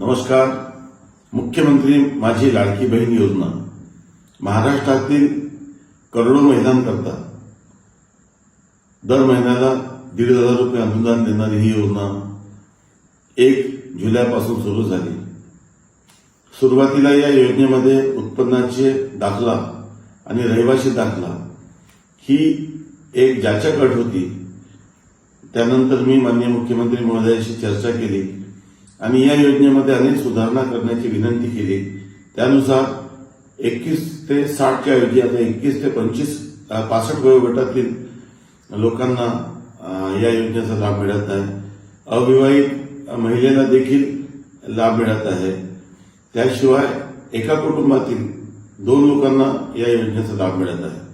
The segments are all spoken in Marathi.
नमस्कार. मुख्यमंत्री माझी लाडकी बहीण योजना. महाराष्ट्रातील करोडो महिलांकरता दर महिन्याला दीड हजार रुपये अनुदान देणारी ही योजना एक जुलैपासून सुरू झाली. सुरुवातीला या योजनेमध्ये उत्पन्नाचे दाखला आणि रहिवासी दाखला ही एक जाचक अट होती त्यानंतर मी माननीय मुख्यमंत्री महोदयाशी चर्चा केली. आणि या योजनेमध्ये अनेक सुधारणा करण्याची विनंती केली. त्यानुसार एकवीस ते साठच्या ऐवजी आता एकवीस ते पंचवीस पासष्ट वयोगटातील लोकांना या योजनेचा लाभ मिळत आहे. अविवाहित महिलेला देखील लाभ मिळत आहे. त्याशिवाय एका कुटुंबातील दोन लोकांना या योजनेचा लाभ मिळत आहे.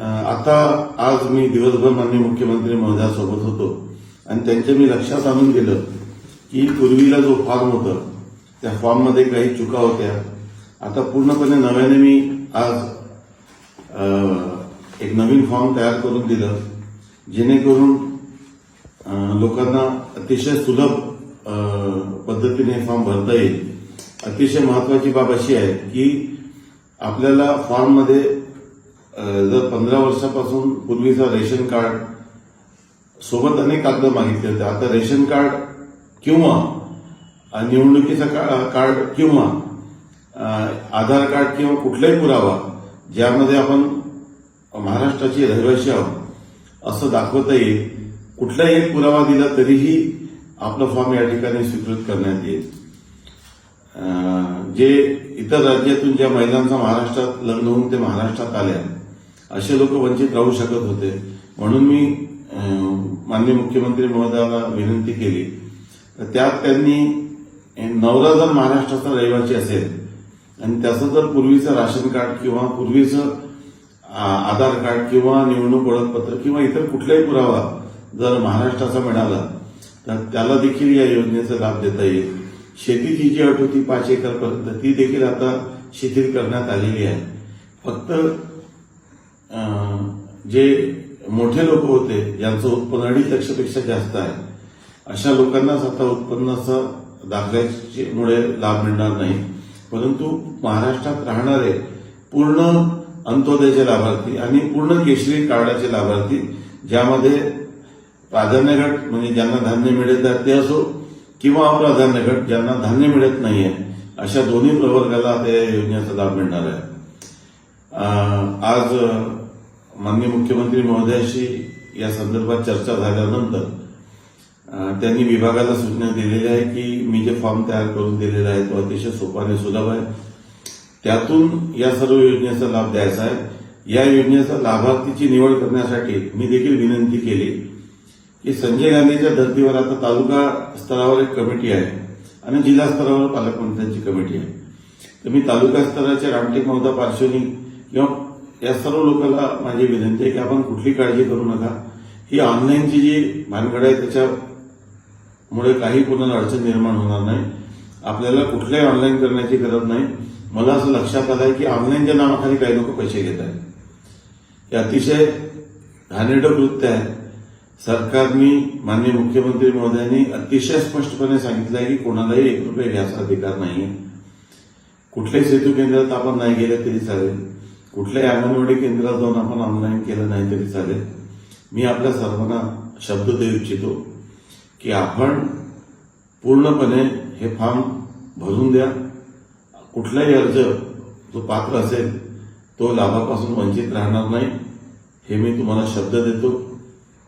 आता आज मी दिवसभर माननीय मुख्यमंत्री महोदयासोबत होतो आणि त्यांच्या मी लक्षात आणून गेलं की पूर्वीला जो फॉर्म होता त्या फॉर्ममध्ये काही चुका होत्या. आता पूर्णपणे नव्याने मी आज एक नवीन फॉर्म तयार करून दिलं जेणेकरून लोकांना अतिशय सुलभ पद्धतीने फॉर्म भरता येईल. अतिशय महत्वाची बाब अशी आहे की आपल्याला फॉर्ममध्ये जर पंधरा वर्षापासून पूर्वीचा रेशन कार्ड सोबत अनेक कागद मागितले होते. आता रेशन कार्ड किंवा निवडणुकीचा का- कार्ड किंवा आधार कार्ड किंवा कुठलाही पुरावा ज्यामध्ये आपण महाराष्ट्राची रहिवासी आहोत असं दाखवता येईल. कुठलाही एक पुरावा दिला तरीही आपला फॉर्म या ठिकाणी स्वीकृत करण्यात येईल. जे इतर राज्यातून ज्या महिलांचा महाराष्ट्रात लग्न होऊन ते महाराष्ट्रात आल्या असे लोक वंचित राहू शकत होते. म्हणून मी माननीय मुख्यमंत्री महोदयाला विनंती केली तर त्यात त्यांनी नवरा जर महाराष्ट्राचा रहिवासी असेल आणि त्याचं जर पूर्वीचं राशन कार्ड किंवा पूर्वीचं आ- आधार कार्ड किंवा निवडणूक ओळखपत्र किंवा इतर कुठलाही पुरावा जर महाराष्ट्राचा मिळाला तर त्याला देखील या योजनेचा लाभ देता येईल. शेतीची जी अट होती पाच एकरपर्यंत ती देखील आता शिथिल करण्यात आलेली आहे. फक्त जे मोठे लोक होते ज्यांचं उत्पन्न अडीच लक्षपेक्षा जास्त आहे. अशा लोकांनाच आता उत्पन्नाचा दाखल्यामुळे लाभ मिळणार नाही. परंतु महाराष्ट्रात राहणारे पूर्ण अंत्योदयाचे लाभार्थी आणि पूर्ण केशरी कार्डाचे लाभार्थी ज्यामध्ये प्राधान्य गट म्हणजे ज्यांना धान्य मिळत आहे ते असो किंवा अप्राधान्य गट ज्यांना धान्य मिळत नाहीये अशा दोन्ही प्रवर्गाला त्या योजनेचा लाभ मिळणार आहे. आज माननीय मुख्यमंत्री महोदयाशी या संदर्भात चर्चा झाल्यानंतर त्यांनी विभागाला सूचना दिलेल्या आहे की मी जे फॉर्म तयार करून दिलेला आहे तो अतिशय सोपा आणि सुलभ आहे. त्यातून या सर्व योजनेचा लाभ द्यायचा आहे. या योजनेचा लाभार्थीची निवड करण्यासाठी मी देखील विनंती केली की संजय गांधीच्या धर्तीवर आता तालुका स्तरावर एक कमिटी आहे आणि जिल्हा स्तरावर पालकमंत्र्यांची कमिटी आहे. तर मी तालुका स्तराचे रामटेक महोदय पार्श्वनी किंवा या सर्व लोकांना माझी विनंती आहे की आपण कुठली काळजी करू नका. ही ऑनलाईनची जी भानगड आहे त्याच्या मुळे काही कोणाला अडचण निर्माण होणार नाही. आपल्याला कुठल्याही ऑनलाईन करण्याची गरज नाही. मला असं लक्षात आलं आहे की ऑनलाईनच्या नावाखाली काही लोक पैसे घेत आहेत. हे अतिशय घाणेरडं कृत्य आहे. सरकारनी माननीय मुख्यमंत्री महोदयांनी अतिशय स्पष्टपणे सांगितलं आहे की कोणालाही एक रुपये घ्यायचा अधिकार नाही कुठल्याही सेतू केंद्रात आपण नाही गेलं तरी चालेल. कुठल्याही अंगणवाडी केंद्रात जाऊन आपण ऑनलाईन केलं नाही तरी चालेल. मी आपल्या सर्वांना शब्द देऊ इच्छितो. की आपण पूर्णपणे हे फॉर्म भरून द्या. कुठलाही अर्ज जो पात्र असेल तो लाभापासून वंचित राहणार नाही हे मी तुम्हाला शब्द देतो.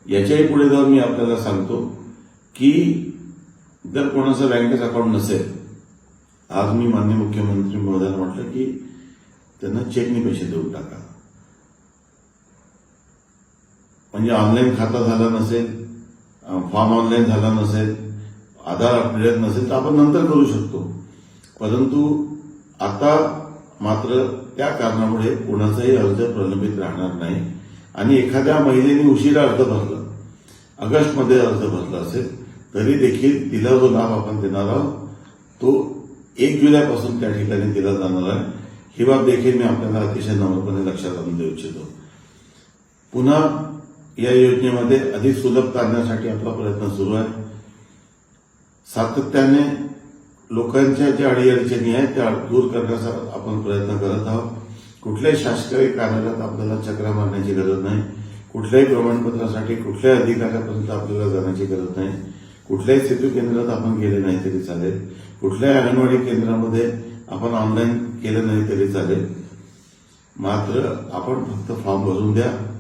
याच्याही पुढे जाऊन मी आपल्याला सांगतो की जर कोणाचं बँकेचं अकाउंट नसेल आज मी माननीय मुख्यमंत्री महोदयाला म्हटलं की त्यांना चेकने पैसे देऊन टाका. म्हणजे ऑनलाईन खाता झाला नसेल फॉर्म ऑनलाईन झाला नसेल आधार अपडेट नसेल तर आपण नंतर करू शकतो. परंतु आता मात्र त्या कारणामुळे कोणाचाही अर्ज प्रलंबित राहणार नाही आणि एखाद्या महिलेने उशिरा अर्ज भरला ऑगस्टमध्ये अर्ज भरला असेल तरी देखील तिला जो लाभ आपण देणार आहोत तो एक जुलैपासून त्या ठिकाणी दिला जाणार आहे. ही बाब देखील मी आपल्याला अतिशय नम्रपणे लक्षात आणून देऊ इच्छितो. पुन्हा या योजनेमध्ये अधिक सुलभता आणण्यासाठी आपला प्रयत्न सुरू आहे. सातत्याने लोकांच्या ज्या अडीअडचणी आहेत त्या दूर करण्याचा आपण प्रयत्न करत आहोत. कुठल्याही शासकीय कार्यालयात आपल्याला चक्रा मारण्याची गरज नाही. कुठल्याही प्रमाणपत्रासाठी कुठल्याही अधिकाऱ्यापर्यंत आपल्याला जाण्याची गरज नाही. कुठल्याही सेतू केंद्रात आपण गेले नाही तरी चालेल. कुठल्याही अंगणवाडी केंद्रामध्ये आपण ऑनलाईन केलं नाही तरी चालेल. मात्र आपण फक्त फॉर्म भरून द्या.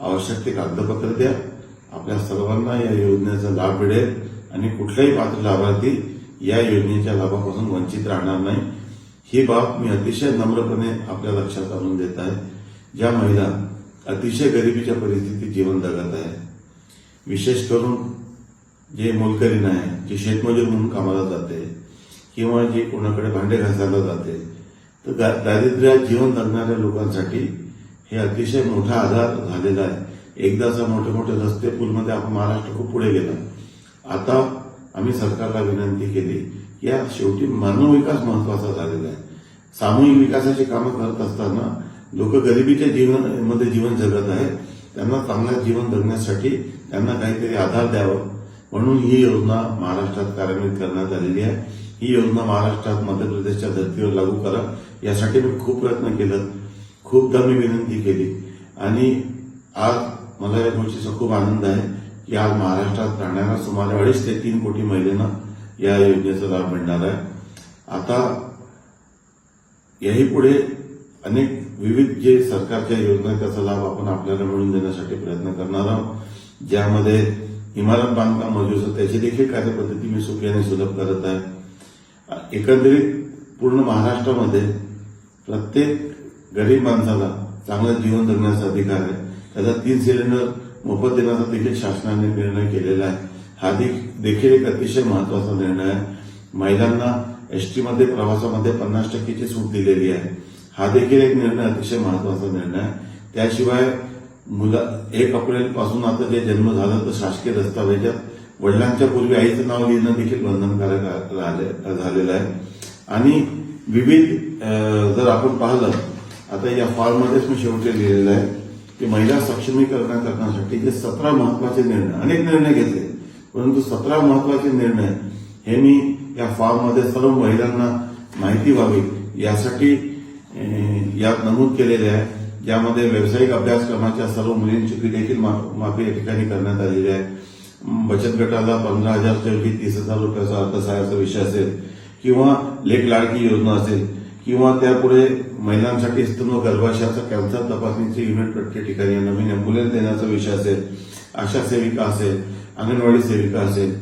आवश्यक ते कागदपत्र द्या. आपल्या सर्वांना या योजनेचा लाभ मिळेल आणि कुठलाही पात्र लाभार्थी या योजनेच्या लाभापासून वंचित राहणार नाही. ही बाब मी अतिशय नम्रपणे आपल्या लक्षात आणून देत आहे. ज्या महिला अतिशय गरिबीच्या परिस्थितीत जीवन जगत आहे विशेष करून जे मोलकरीण आहे जे शेतमजूर म्हणून कामाला जाते किंवा जे कोणाकडे भांडे घासायला जाते तर दारिद्र्यात जीवन जगणाऱ्या लोकांसाठी हे अतिशय मोठा आधार झालेला आहे. एकदाचा मोठे मोठे रस्ते पूलमध्ये आपण महाराष्ट्र खूप पुढे गेला. आता आम्ही सरकारला विनंती केली की या शेवटी मानव विकास महत्त्वाचा झालेला आहे. सामूहिक विकासाची कामं करत असताना लोक गरिबीच्या जीवनामध्ये जीवन जगत आहेत. त्यांना चांगलं जीवन जगण्यासाठी त्यांना काहीतरी आधार द्यावं. म्हणून ही योजना महाराष्ट्रात कार्यान्वित करण्यात आलेली आहे. ही योजना महाराष्ट्रात मध्य प्रदेशच्या धर्तीवर लागू करा. यासाठी मी खूप प्रयत्न केलं. खूपदा मी विनंती केली. आणि आज मला या गोष्टीचा खूप आनंद आहे की आज महाराष्ट्रात राहणाऱ्या सुमारे अडीच ते तीन कोटी महिलांना या योजनेचा लाभ मिळणार आहे. आता याही पुढे अनेक विविध जे सरकारच्या योजना आहेत त्याचा लाभ आपण आपल्याला मिळवून देण्यासाठी प्रयत्न करणार आहोत. ज्यामध्ये इमारत बांधकाम मजूर त्याची देखील कार्यपद्धती मी सोपी सुलभ करत आहे. एकंदरीत पूर्ण महाराष्ट्रामध्ये प्रत्येक गरीब माणसाला चांगलं जीवन जगण्याचा अधिकार आहे. त्याचा तीन सिलेंडर मोफत देण्याचा देखील शासनाने निर्णय केलेला आहे. हा देखील एक अतिशय महत्त्वाचा निर्णय आहे. महिलांना एसटीमध्ये प्रवासामध्ये पन्नास टक्केची सूट दिलेली आहे. हा देखील एक निर्णय अतिशय महत्त्वाचा निर्णय आहे. त्याशिवाय मुलं एक एप्रिलपासून आता जे जन्म झाला तर शासकीय दस्तावेजात. वडिलांच्या पूर्वी आईचं नाव लिहिणं देखील बंधनकारक राहिले- झालेलं आहे. आणि विविध जर आपण पाहिलं आता या फॉर्ममध्येच मी शेवटी लिहिलेलं आहे की महिला सक्षमीकरण करण्यासाठी जे सतरा महत्त्वाचे निर्णय. अनेक निर्णय घेतले. परंतु सतरा महत्त्वाचे निर्णय हे मी या फॉर्ममध्ये सर्व महिलांना माहिती व्हावी यासाठी यात नमूद केलेले आहे. ज्यामध्ये व्यावसायिक अभ्यासक्रमाच्या सर्व मुलींची फी देखील मा- माफी या ठिकाणी करण्यात आलेली आहे. बचत गटाला पंधरा हजारच्या ऐवजी तीस हजार रुपयाचा अर्थसहाय्याचा विषय असेल किंवा लेख लाडकी योजना असेल किंवा त्यापुढे महिलांसाठी स्तन गर्भाशयाचं गर्भाशयाचा कॅन्सर तपासणीचे युनिट प्रत्येक ठिकाणी नवीन अँब्युलन्स देण्याचा विषय असेल आशा सेविका असेल अंगणवाडी सेविका असेल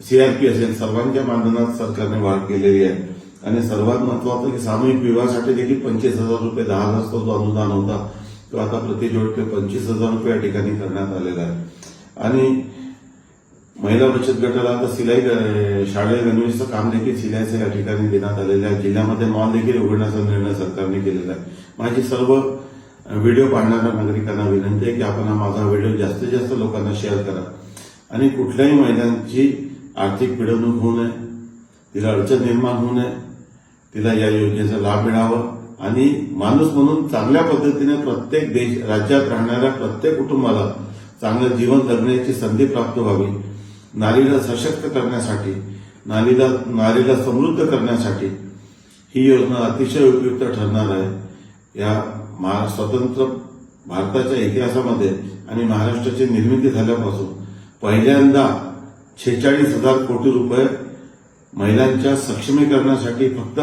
सीआरपी असेल सर्वांच्या मानधनात सरकारने वाढ केलेली आहे. आणि सर्वात महत्वाचं की सामूहिक विवाहासाठी देखील पंचवीस हजार रुपये दहा हजार जो अनुदान होता तो आता प्रतिजोड पंचवीस हजार रुपये या ठिकाणी करण्यात आलेला आहे. आणि महिला बचत गटाला आता सिलाई अं, शालेय गणवेशचं काम देखील सिलाईचं या ठिकाणी देण्यात आलेलं आहे. जिल्ह्यामध्ये मॉल देखील उघडण्याचा निर्णय सरकारने केलेला आहे. माझी सर्व व्हिडिओ पाहणाऱ्या नागरिकांना विनंती आहे की आपण हा माझा व्हिडिओ जास्तीत जास्त लोकांना शेअर करा. आणि कुठल्याही महिलांची आर्थिक पिडवणूक होऊ नये तिला अडचण निर्माण होऊ नये तिला या योजनेचा लाभ मिळावा. आणि माणूस म्हणून चांगल्या पद्धतीने प्रत्येक देश राज्यात राहणाऱ्या प्रत्येक कुटुंबाला चांगलं जीवन जगण्याची संधी प्राप्त व्हावी. नारीला सशक्त करण्यासाठी नारीला नारीला समृद्ध करण्यासाठी ही योजना अतिशय उपयुक्त ठरणार आहे. या महा स्वतंत्र भारताच्या इतिहासामध्ये आणि महाराष्ट्राची निर्मिती झाल्यापासून पहिल्यांदा छेचाळीस हजार कोटी रुपये महिलांच्या सक्षमीकरणासाठी फक्त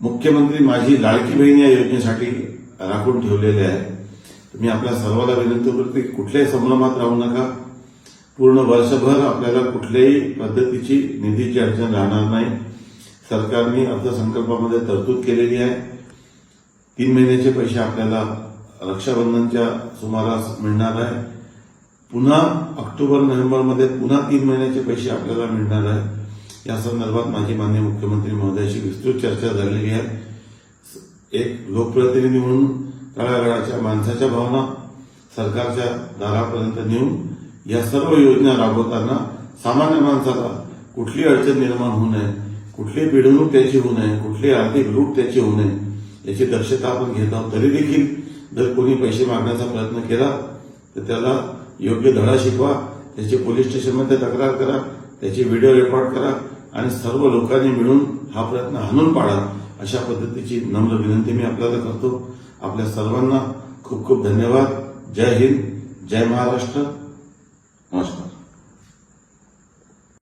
मुख्यमंत्री माझी लाडकी बहीण या योजनेसाठी राखून ठेवलेले आहे. मी आपल्या सर्वांना विनंती करतो की कुठल्याही संभ्रमात राहू नका. पूर्ण वर्षभर आपल्याला कुठल्याही पद्धतीची निधीची अडचण राहणार नाही. सरकारने अर्थसंकल्पामध्ये तरतूद केलेली आहे. तीन महिन्याचे पैसे आपल्याला रक्षाबंधनच्या सुमारास मिळणार आहे. पुन्हा ऑक्टोबर नोव्हेंबरमध्ये पुन्हा तीन महिन्याचे पैसे आपल्याला मिळणार आहे. या संदर्भात माझी माननीय मुख्यमंत्री महोदयाशी विस्तृत चर्चा झालेली आहे. एक लोकप्रतिनिधी म्हणून तळागाळाच्या माणसाच्या भावना सरकारच्या दारापर्यंत नेऊन या सर्व योजना राबवताना सामान्य माणसाला कुठली अडचण निर्माण होऊ नये कुठली पिढवणूक त्याची होऊ नये कुठली आर्थिक लूट त्याची होऊ नये याची दक्षता आपण घेत आहोत. तरी देखील जर कोणी पैसे मागण्याचा प्रयत्न केला तर त्याला योग्य धडा शिकवा त्याची पोलीस स्टेशनमध्ये तक्रार करा त्याची व्हिडिओ रेकॉर्ड करा आणि सर्व लोकांनी मिळून हा प्रयत्न हाणून पाडा. अशा पद्धतीची नम्र विनंती मी आपल्याला करतो. आपल्या सर्वांना खूप खूप धन्यवाद. जय हिंद जय महाराष्ट्र. नमस्कार